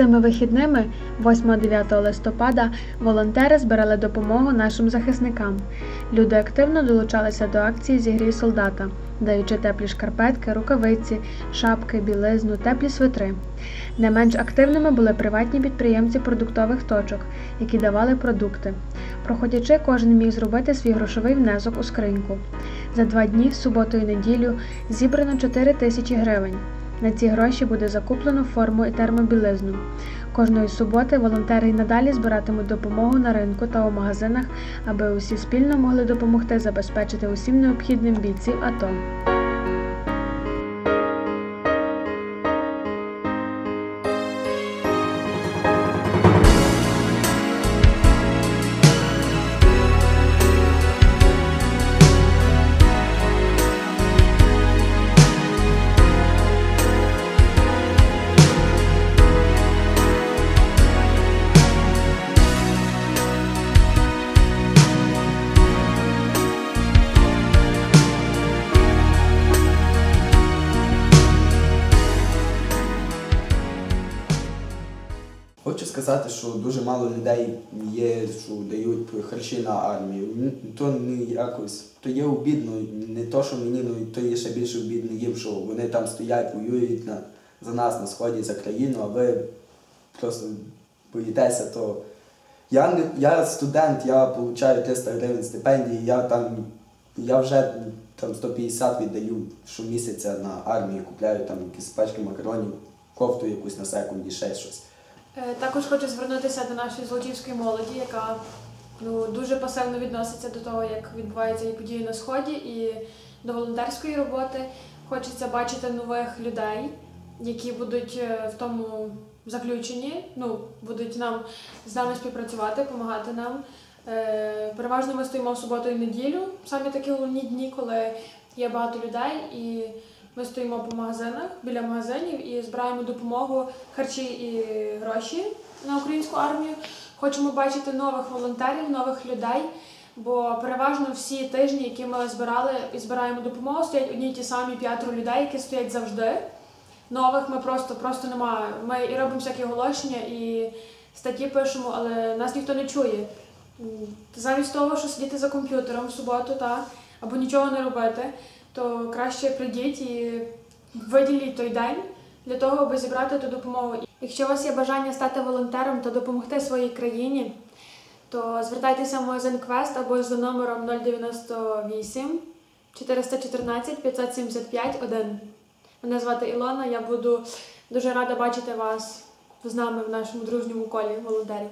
Цими вихідними, 8-9 листопада, волонтери збирали допомогу нашим захисникам. Люди активно долучалися до акції Зігрій солдата, даючи теплі шкарпетки, рукавиці, шапки, білизну, теплі свитри. Не менш активними були приватні підприємці продуктових точок, які давали продукти. Проходячи, кожен міг зробити свій грошовий внесок у скриньку. За два дні, суботу і неділю, зібрано 4 тисячі гривень. На ці гроші буде закуплено форму і термобілизну. Кожної суботи волонтери й надалі збиратимуть допомогу на ринку та у магазинах, аби усі спільно могли допомогти забезпечити усім необхідним бійців АТО. Хочу сказати, що дуже мало людей є, що дають харчі на армію. То не якось, то є обідно, не то, що мені, ну то є ще більше обідно їм, що вони там стоять, воюють на, за нас на сході, за країну, а ви просто боїтеся, то я не я студент, я отримую 300 гривень стипендії, я там я вже там 150 віддаю щомісяця на армію, купляю там якісь пачки макаронів, кофту якусь на секунді, ще щось. Е, Також хочу звернутися до нашої злочівської молоді, яка ну, дуже пасивно відноситься до того, як відбуваються і події на сході, і до волонтерської роботи. Хочеться бачити нових людей, які будуть е, в тому заключені, ну, будуть нам з нами співпрацювати, допомагати нам. Е, Переважно ми стоїмо в суботу і неділю, самі такі головні дні, коли є багато людей, і ми стоїмо по магазинах біля магазинів і збираємо допомогу, харчі і гроші на українську армію. Хочемо бачити нових волонтерів, нових людей. Бо переважно всі тижні, які ми збирали і збираємо допомогу, стоять одні й ті самі п'ятеро людей, які стоять завжди. Нових ми просто просто немає. Ми і робимо всякі оголошення, і статті пишемо, але нас ніхто не чує. Замість того, що сидіти за комп'ютером в суботу, та, або нічого не робити, то краще прийдіть і виділіть той день для того, аби зібрати ту допомогу. Якщо у вас є бажання стати волонтером та допомогти своїй країні, то звертайтеся в магазин Квест або за номером 098 414 575 1. Мене звати Ілона, я буду дуже рада бачити вас з нами в нашому дружньому колі волонтерів.